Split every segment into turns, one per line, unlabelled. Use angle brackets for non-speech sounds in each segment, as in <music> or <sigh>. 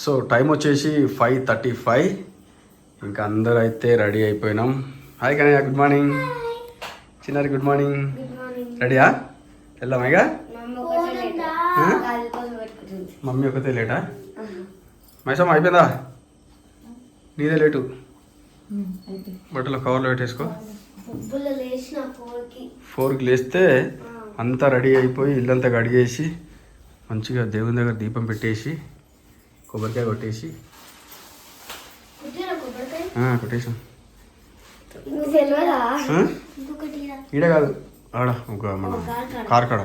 So time వచ్చేసి five thirty five. ఇంకా అందరూ అయితే రెడీ అయిపోయినాం. Hi Kanayya good morning. చిన్నారి గుడ్ మార్నింగ్. రెడీయా? వెళ్దామా ఇక? మమ్మీ ఒకతే లేటా మైసమ్మ అయిపోయిందా? నీదే లేటు. బట్టలు కవర్లో పెట్టేసుకో.
ఫోర్కి.
లేస్తే అంతా రెడీ అయిపోయి ఇల్లంతా కడిగేసి మంచిగా దేవుని దగ్గర దీపం పెట్టేసి కొబ్బరికాయ కొట్టేసి. కొట్టేసాం. ఈడ కాదు. ఆడ ఒక మన
కార్ కాడ.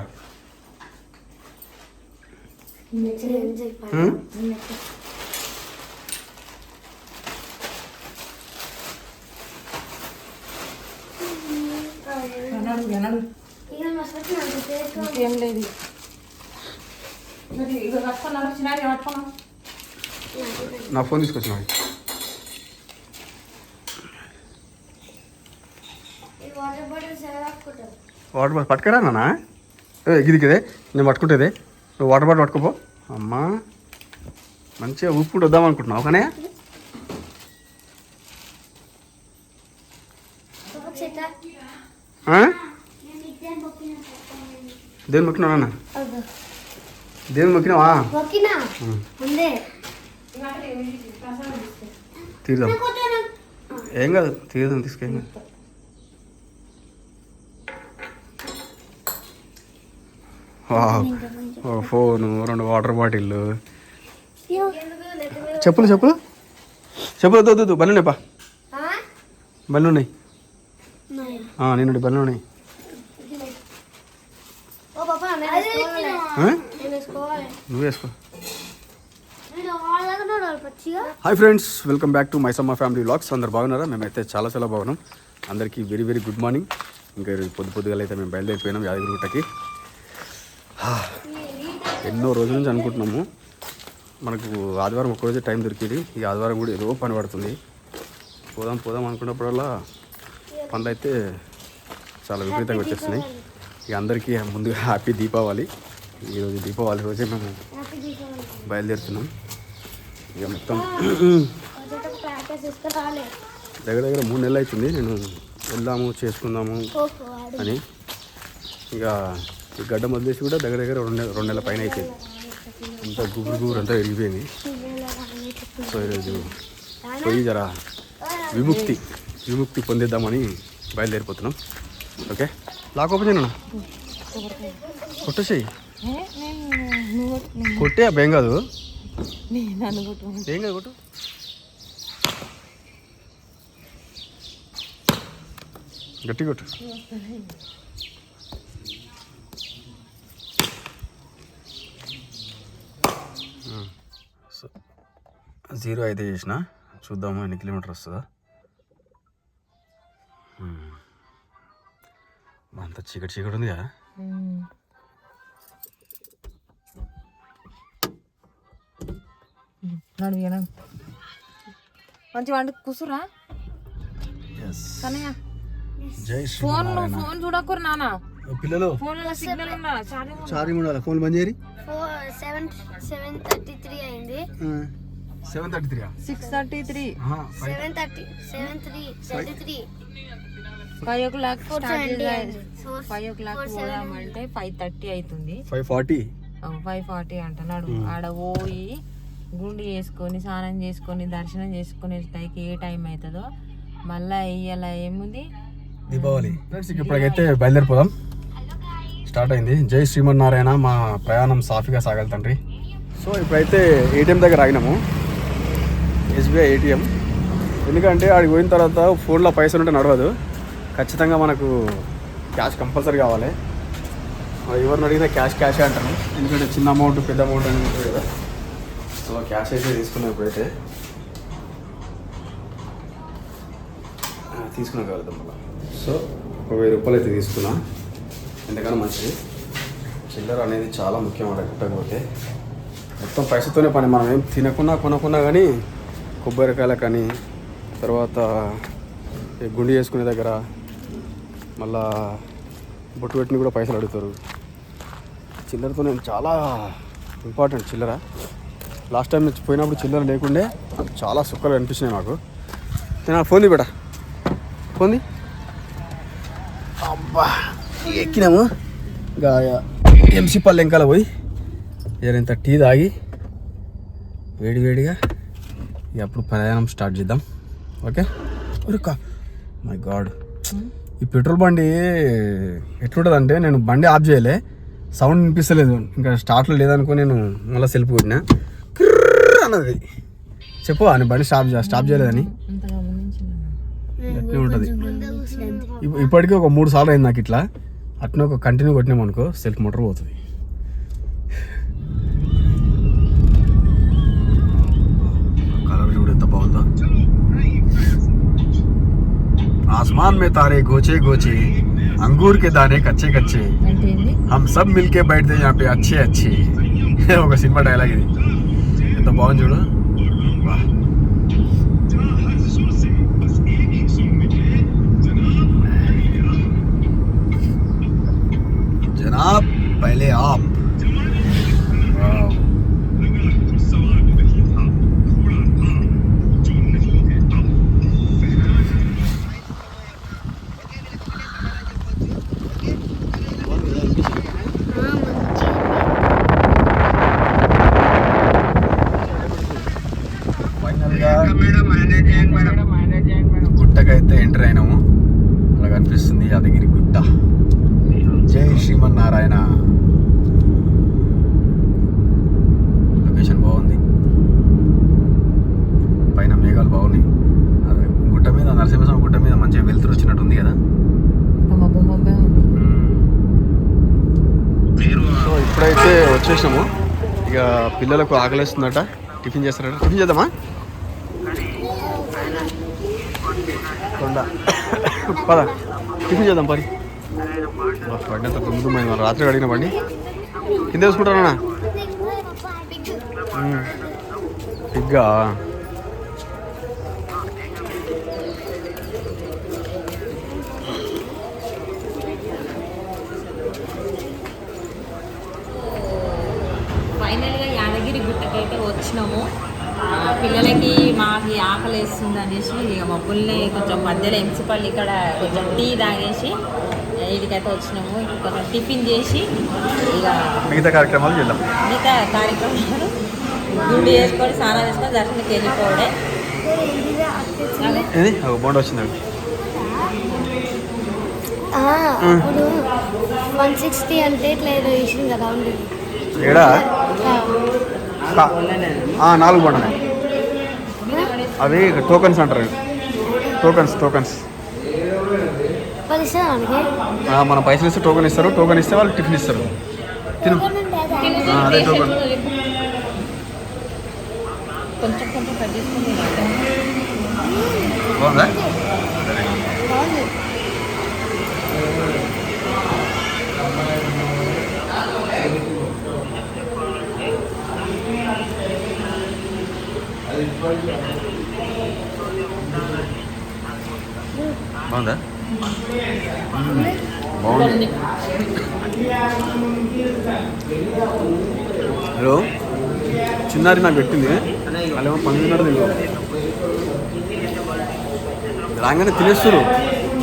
ఇంకేం
లేదు. మరి ఇక పట్టుకున్నాను చిన్నారి పట్టుకున్నాం
నా ఫోన్ తీసుకొచ్చిన
వాటర్ బాటిల్
పట్టుకురా నాన్న. ఏ గిదికిదే నేను పట్టుకుంటేదే. నువ్వు వాటర్ బాటిల్ పట్టుకోపో. అమ్మా. మంచిగా ఊపుకుంటూ వద్దాం అనుకుంటున్నావు ఒకనే? దేని మొక్కినావు నాన్న? దేని మొక్కినావా? తీరుదాం ఏం కాదు తీరుదాం తీసుకేం కాదు. వావ్. ఓ ఫోను రెండు వాటర్
మీద-
చెప్పులు చెప్పులు. చెప్పులు వద్దు వద్దు బల్లు ఉన్నాయి పా.
ఆ?
బల్లు ఉన్నాయి. నిన్నుండి బల్లు ఉన్నాయి.
నేను? నేను
నువ్వు వేసుకో
నేను వాళ్ళ దగ్గర ఉండాలి పచ్చిగా
hi friends welcome back to Maisamma family vlogs. అందరు బాగున్నారా? మేమైతే చాలా చాలా బాగున్నాం. అందరికీ వెరీ వెరీ గుడ్ మార్నింగ్. ఇంకా పొద్దు పొద్దుగా అయితే మేము బయలుదేరిపోయినాం యాదగిరిగుట్టకి. ఎన్నో రోజుల నుంచి అనుకుంటున్నాము. మనకు ఆదివారం ఒక్కరోజే టైం దొరికింది. ఈ ఆదివారం కూడా ఏదో పని పడుతుంది. పోదాం పోదాం అనుకున్నప్పుడల్లా పనులు అయితే చాలా విపరీతంగా వచ్చేస్తున్నాయి. ఇక అందరికీ ముందుగా హ్యాపీ దీపావళి ఈరోజు దీపావళి రోజే మేము బయలుదేరుతున్నాం. ఇక మొత్తం. దగ్గర దగ్గర మూడు నెలలు అవుతుంది. నేను వెళ్దాము చేసుకుందాము అని. ఇక ఈ గడ్డ వదిలేసి కూడా దగ్గర దగ్గర రెండు రెండు నెలల పైన అయిపోయింది. అంతా గుబురు గుబురు అంతా విరిగిపోయింది సో ఈరోజు పోయి జరా విముక్తి విముక్తి పొందేద్దామని బయలుదేరిపోతున్నాం. ఓకే? లాక్ ఓపెన్ చేయను? కొట్టేసేయి.
ఏ, నేను నువ్వు కొట్టు,
అబ్బేం కాదు.
నేను నన్ను కొట్టు
ఏం కాదు కొట్టు. గట్టి కొట్టు. జీరో అయితే చేసిన చూద్దాము ఎన్ని కిలోమీటర్ వస్తుందా. అంత చీకటి చీకటి ఉంది కదా.
నడు ఇక నడు మంచి వంట కూసురా. ఫోన్ ఫోన్ చూడకూరు నాన్న
పిల్లలు? చార్జింగ్ ఉండాలి? ఫోన్ బంద్ చేయరి
సెవెన్ సెవెన్ థర్టీ త్రీ అయింది. Seven thirty three six
thirty three. Seven
thirty
seven
three
thirty
three. Five
o'clock five o'clock పోదామంటే ఫైవ్ థర్టీ అవుతుంది
ఫైవ్ ఫార్టీ.
ఫైవ్ ఫార్టీ అంటున్నాడు. ఆడ పోయి గుండు చేసుకొని స్నానం చేసుకొని దర్శనం చేసుకొని టైంకి ఏ టైం అవుతుందో. మళ్ళా ఇయ్యాల ఏముంది?
దీపావళి. ఫ్రెండ్స్ ఇప్పటికైతే బయలుదేరిపోదాం. స్టార్ట్ అయింది. జై శ్రీమన్నారాయణ మా ప్రయాణం సాఫీగా సాగాలి తండ్రి. సో ఇప్పుడైతే ఏటీఎం దగ్గర ఆగినాము. ఎస్బీఐ ఏటీఎం ఎందుకంటే ఆడికి పోయిన తర్వాత ఫోన్లో పైసలు ఉంటే నడవదు. ఖచ్చితంగా మనకు క్యాష్ కంపల్సరీ కావాలి. ఎవరిని అడిగినా క్యాష్ క్యాష్ అంటారు. ఎందుకంటే చిన్న అమౌంట్ పెద్ద అమౌంట్ అని ఉంటుంది కదా. సో క్యాష్ అయితే తీసుకున్నాం ఇప్పుడైతే. తీసుకున్నాం కలుద్దాం మళ్ళీ. సో ఒక వెయ్యి రూపాయలు అయితే తీసుకున్నా. ఎందుకన్నా మంచిది. చిల్లర అనేది చాలా ముఖ్యం అక్కడ కుట్టకపోతే. మొత్తం పైసతోనే పని మనం ఏం తినకున్నా కొనకున్నా కానీ కొబ్బరికాయల కానీ తర్వాత గుండు చేసుకునే దగ్గర మళ్ళా బొట్టు పెట్టిన కూడా పైసలు అడుగుతారు. చిల్లరతో నేను చాలా ఇంపార్టెంట్ చిల్లర. లాస్ట్ టైం నుంచి పోయినప్పుడు చిల్లర లేకుండే చాలా సుక్కలు అనిపించినాయి మాకు నేను ఆ ఫోన్ది బేట ఫోన్ది అబ్బా ఎక్కినాము. ఇంకా ఎంసీ పల్లె వెంకాల పోయి ఇంత టీ తాగి వేడి వేడిగా ఇక అప్పుడు ప్రయాణం స్టార్ట్ చేద్దాం. ఓకే? ఒరుక మై గాడ్. ఈ పెట్రోల్ బండి ఎట్లుంటుంది అంటే నేను బండి ఆఫ్ చేయలే. సౌండ్ వినిపిస్తలేదు. ఇంకా స్టార్ట్లో లేదనుకో నేను మళ్ళీ సెల్ఫ్ కొట్టినా. అన్నది చెప్పు అని బండి స్టాప్ చే- స్టాప్ చేయలేదని
అంతగా గమనించిన
ఎట్లా ఉంటుంది ఇప్- ఇప్పటికీ ఒక మూడు సార్లు అయింది నాకు ఇట్లా అట్నే ఒక కంటిన్యూ కొట్టినాం అనుకో సెల్ఫ్ మోటార్ పోతుంది కలర్ చూడు ఎంత బాగుందో आसमान में तारे गोचे गोचे अंगूर के दाने कच्चे कच्चे
అంటే ఏంది
हम सब मिलके बैठते यहाँ पे अच्छे अच्छे ఒక సినిమా డైలాగ్ ఇది ఎంత బాగుంది చూడు
జనాబ్
పైలే ఆప్ వచ్చేసినాము ఇక పిల్లలకు ఆకలిస్తుందట. టిఫిన్ చేస్తారట. టిఫిన్ చేద్దామా? కొండ పద. టిఫిన్ చేద్దాం బా, బండి అంతా దుమ్ము రాత్రి అడిగిన బండి. కింద వేసుకుంటారా పిగ్గా
వచ్చినాము. పిల్లలకి మాకి ఆకలి వేస్తుంది అనేసి ఇక మబ్బుల్ని కొంచెం మధ్యలో ఎంసిపల్లి ఇక్కడ కొంచెం టీ తాగేసి వీటికైతే వచ్చినాము. ఇక కొంచెం టిఫిన్ చేసి ఇక
మిగతా కార్యక్రమాలు చేద్దాం.
మిగతా కార్యక్రమాలు గుండు వేసుకొని స్నానం చేసుకొని దర్శనకి వెళ్ళిపోవడే
బోండ
వన్ సిక్స్టీ అంటే ఇట్లా ఏదో కదా
ఆ, నాలుగు బోండనే అవి టోకన్స్ అంటారు.
Tokens tokens.
మన పైసలు ఇస్తే టోకన్ ఇస్తారు. టోకన్ ఇస్తే వాళ్ళు టిఫిన్ ఇస్తారు. తిను. అదే టోకన్. బాగుంది?
బాగుందా?
బాగుంది. హలో? చిన్నారి నాకు పెట్టింది. వాళ్ళేమో పండుగ రాగానే తినేస్తారు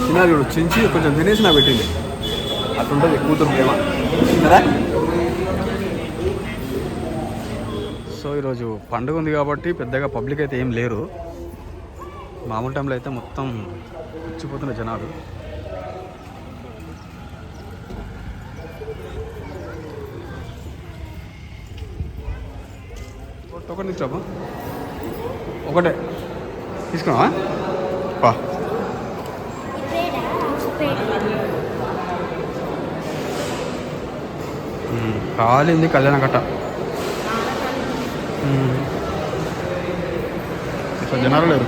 చిన్నారి చూడు చించి కొంచెం తినేసి నాకు పెట్టింది. అట్లుంటుంది కూతురు ప్రేమ. కదా ఈరోజు పండుగ ఉంది కాబట్టి పెద్దగా పబ్లిక్ అయితే ఏం లేరు. మామూలు టైంలో అయితే మొత్తం ఇచ్చిపోతున్న జనాలు. టోకన్ ఇచ్చాబా ఒకటే. తీసుకున్నావా? కాలింది కళ్యాణ కట్ట. ఇక్కడ జనాలు లేరు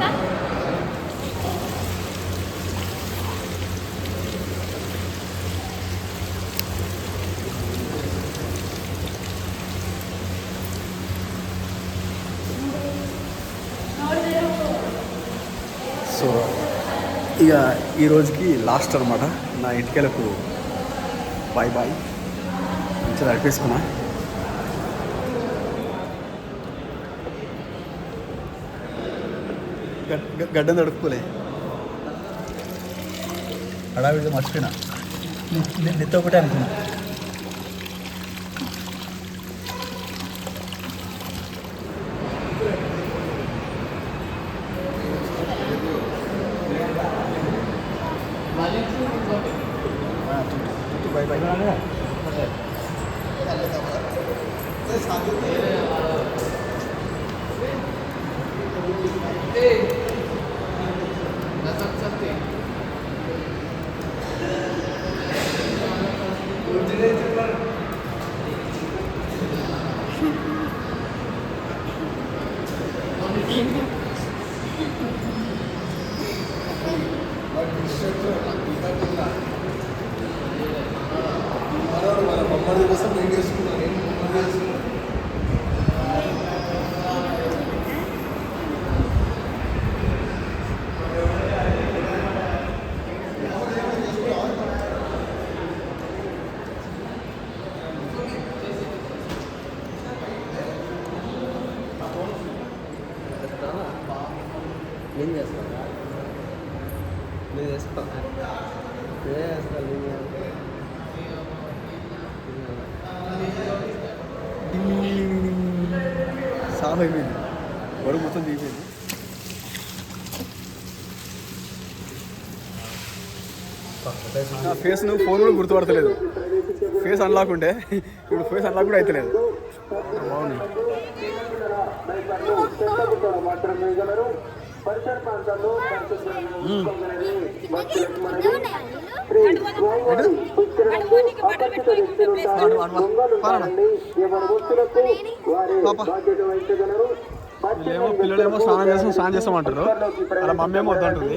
సో ఇక ఈ రోజుకి లాస్ట్ అనమాట నా ఇటుకలకు బాయ్ బాయ్ మంచిగా నడిపేసుకున్నా. గడ్డం తడుపుకోలే హడావిడిగా మర్చిపోయినా నెత్త ఒకటే అనుకున్నా బై బై
ఏం చేస్తా నేను చేస్తా ఏ చేస్తా
సాఫ్ అయిపోయింది బరువు మొత్తం దిగిపోయింది నా ఫేస్ నువ్వు ఫోన్ కూడా గుర్తుపడతలేదు. ఫేస్ అన్లాక్ ఉంటే ఇప్పుడు ఫేస్ అన్లాక్ కూడా అవుతలేదు బాగుంది. వాడు, వాడు, వాడు. వీళ్ళేమో పిల్లలేమో స్నానం చేస్తాం స్నానం చేస్తామంటారు అలా మమ్మీ ఏమో వద్దంటుంది.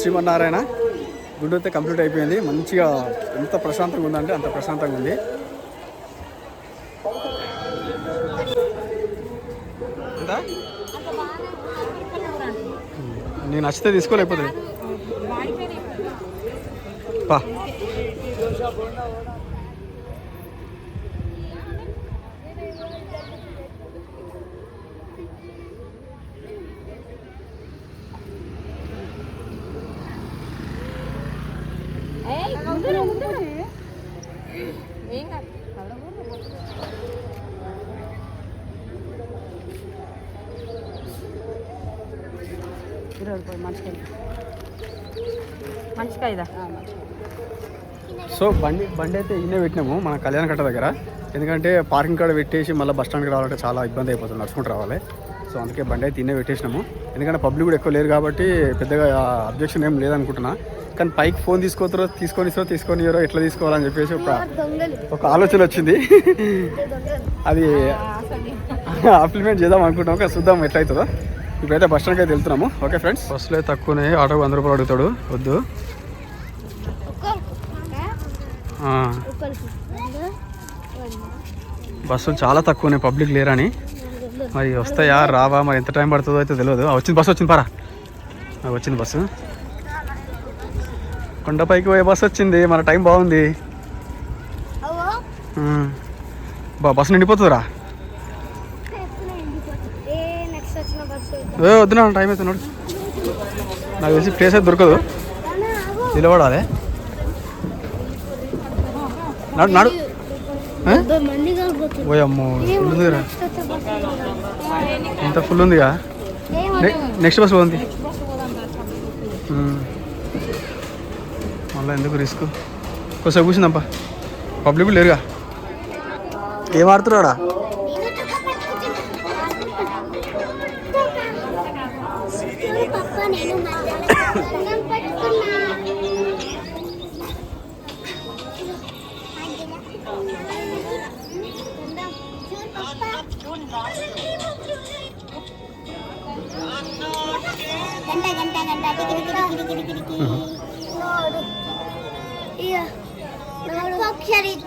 శ్రీమన్నారాయణ. గుడి అయితే కంప్లీట్ అయిపోయింది. మంచిగా ఎంత ప్రశాంతంగా ఉందంటే అంత ప్రశాంతంగా ఉంది? నేను నచ్చితే తీసుకోలేకపోతే పా
ఇరవై రూపాయలు మంచిగా మంచిగా ఇదా
సో బండి బండి అయితే ఇన్నే పెట్టినాము మన కళ్యాణ కట్ట దగ్గర. ఎందుకంటే పార్కింగ్ కాడ పెట్టేసి మళ్ళీ బస్ స్టాండ్కి రావాలంటే చాలా ఇబ్బంది అయిపోతుంది నడుచుకుంటూ రావాలి. సో అందుకే బండి అయితే ఇన్నే పెట్టేసినాము. ఎందుకంటే పబ్లిక్ కూడా ఎక్కువ లేరు కాబట్టి పెద్దగా అబ్జెక్షన్ ఏం లేదనుకుంటున్నా. కానీ పైకి ఫోన్ తీసుకోతారో తీసుకొని ఇస్తారో తీసుకొని ఇవ్వరో ఎట్లా తీసుకోవాలని చెప్పేసి ఒక ఒక ఆలోచన వచ్చింది. <laughs> అది <laughs> అప్లిమెంట్ చేద్దాం అనుకుంటాం కానీ చూద్దాం ఎట్లయితుందో ఇప్పుడైతే బస్ స్టాండ్కి అయితే వెళ్తున్నాము. Okay friends? బస్సులో అయితే తక్కువనే ఆటో వంద రూపాయలు అడుగుతాడు. వద్దు. బస్సులు చాలా తక్కువనే పబ్లిక్ లేరని. మరి వస్తాయా? రావా? మరి ఎంత టైం పడుతుందో అయితే తెలియదు. వచ్చింది బస్సు వచ్చింది పారా. వచ్చింది బస్సు. కొండపైకి పోయే బస్సు వచ్చింది. మన టైం బాగుంది. బా బస్సు నిండిపోతుందిరా. వద్దునా? టైం అయితే నాకు తెలిసి ప్లేస్ అయితే దొరకదు. నిలబడాలి. నడు నడు. అమ్మో ఫుల్ ఉందిరా ఇంత ఫుల్ ఉందిగా? నెక్స్ట్ బస్ ఉంది మళ్ళీ ఎందుకు రిస్క్ కొంచెం కూర్చుందప్పా పబ్లిక్ లేరుగా. ఏం ఆడుతున్నాడా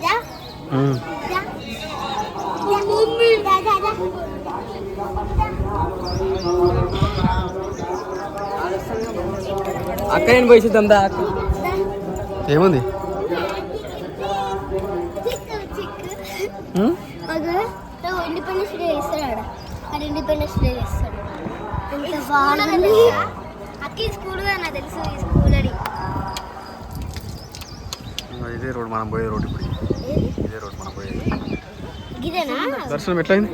దా దా మమ్మీ దా దా దా
అక్క. నేను పోయిద్దాం అక్క
ఏముంది
చిక్కు చిక్కు అగో ఇండిపెండెన్స్ డే చేస్తాడు ఆడ ఇండిపెండెన్స్ డే చేస్తాడు అక్క స్కూల్. తెలుసు
ఇదే రోడ్ మనం పోయే రోడ్ ఇప్పుడు. ఇదే రోడ్ మనం పోయేది
గిదేనా?
దర్శనం ఎట్లయింది?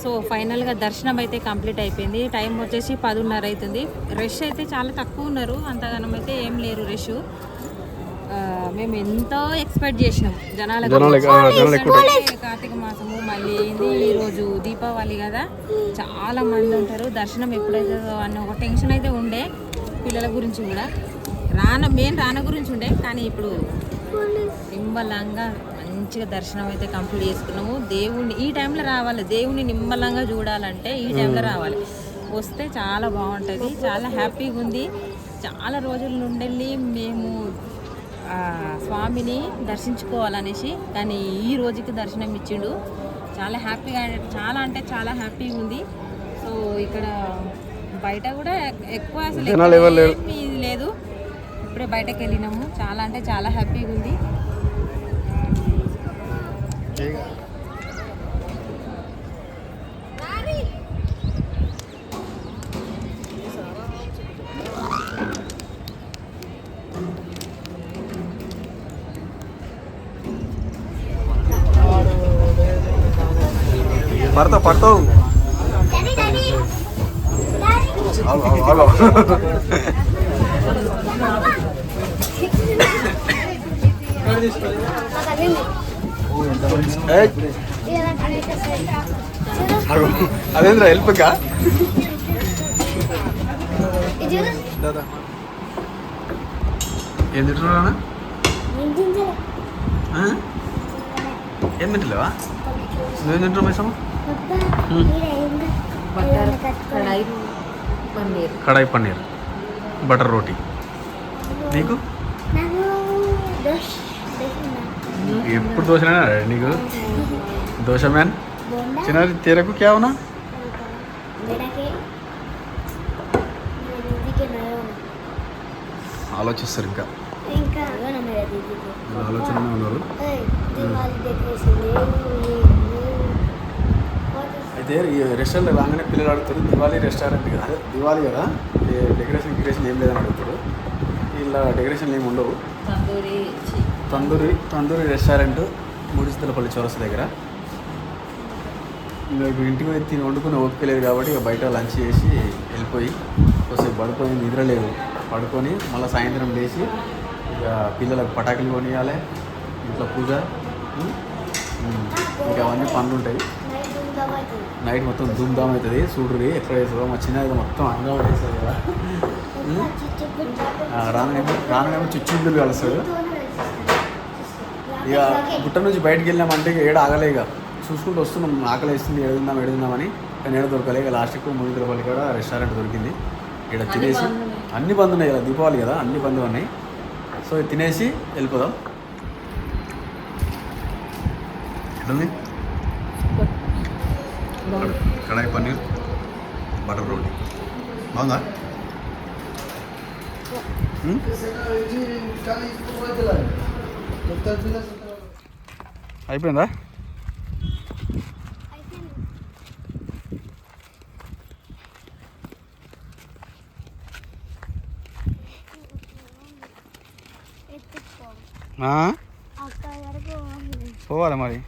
సో ఫైనల్గా దర్శనం అయితే కంప్లీట్ అయిపోయింది. టైం వచ్చేసి పదున్నర అవుతుంది. రష్ అయితే చాలా తక్కువ ఉన్నారు. అంతగానం అయితే ఏం లేరు రష్. మేము ఎంతో ఎక్స్పెక్ట్ చేసినాం. జనాల. కార్తీక మాసము మళ్ళీ ఏంది? ఈరోజు దీపావళి కదా. చాలా మంది ఉంటారు. దర్శనం ఎప్పుడైతే అన్న ఒక టెన్షన్ అయితే ఉండే. పిల్లల గురించి కూడా. రాన మెయిన్ రాన గురించి ఉండే కానీ ఇప్పుడు నిమ్మలంగా మంచిగా దర్శనం అయితే కంప్లీట్ చేసుకున్నాము. దేవుణ్ణి ఈ టైంలో రావాలి. దేవుణ్ణి నిమ్మలంగా చూడాలంటే ఈ టైంలో రావాలి. వస్తే చాలా బాగుంటుంది చాలా హ్యాపీగా ఉంది. చాలా రోజుల నుండి మేము ఆ, స్వామిని దర్శించుకోవాలనేసి కానీ ఈ రోజుకి దర్శనం ఇచ్చిండు. చాలా హ్యాపీగా చాలా అంటే చాలా హ్యాపీగా ఉంది. సో ఇక్కడ బయట కూడా ఎక్కువ అసలు లేదు. ఇప్పుడే బయటకు వెళ్ళినాము. చాలా అంటే చాలా హ్యాపీగా ఉంది.
భర్త పట్టవు
డాడీ డాడీ. <laughs>
అదేంద్రా హెల్ప్కా
ఇది చూడు
దాదా ఏం తింటున్నారా
ఏం
తింటలేవా? నువ్వేం తింటున్నావు మైసమ్మ?
కడాయి పన్నీర్.
బటర్ రోటీ. నీకు? ఎప్పుడు దోశ నీకు? దోశ మ్యాన్? చిన్న తీరకు
కేవనా
ఆలోచిస్తారు ఇంకా. ఆలోచన ఉన్నారు. అయితే ఈ రెస్టారెంట్ రాగానే పిల్లలు ఆడుతారు. దివాళీ రెస్టారెంట్ కదా. దివాళీ కదా? డెకరేషన్ డెకరేషన్ ఏం లేదని ఇప్పుడు ఇలా డెకరేషన్ ఏమి ఉండవు.
తందూరి
తందూరి రెస్టారెంట్ మూడిస్తులపల్లి చౌరస్ దగ్గర. ఇంకా ఇప్పుడు ఇంటికి మీద తిని వండుకుని ఒప్పుకోలేదు కాబట్టి బయట లంచ్ చేసి వెళ్ళిపోయి కొంచెం పడుకొని నిద్రలేదు పడుకొని మళ్ళీ సాయంత్రం లేచి ఇక పిల్లలకు పటాకులు కొనియాలి ఇంట్లో పూజ ఇంకా అవన్నీ పనులు ఉంటాయి. నైట్ మొత్తం ధూమ్ధామ్ అవుతుంది. చూడరు ఎక్కడ వేస్తుందో మా చిన్నది మొత్తం అంగా వేస్తుంది కదా. రానగానే రానగానే చుచ్చుడ్లు కలుస్తాడు ఇక గుట్ట నుంచి బయటకు వెళ్ళామంటే ఏడ ఆగలే ఇక. చూసుకుంటూ వస్తున్నాం. ఆకలి వేస్తుంది. ఏడుదాం ఎడుందామని కానీ ఏడ దొరకలే. ఇక లాస్ట్కి మూడు కూడా రెస్టారెంట్ దొరికింది. ఇక్కడ తినేసి అన్ని బంద్ ఉన్నాయి కదా. దీపావళి కదా. అన్ని బంద్ ఉన్నాయి. సో తినేసి వెళ్ళిపోదాం. ఎట్లుంది కడాయి పన్నీర్ బటర్ రోటీ. బాగుందా? అయిపోయిందా? పోవాలి మరి?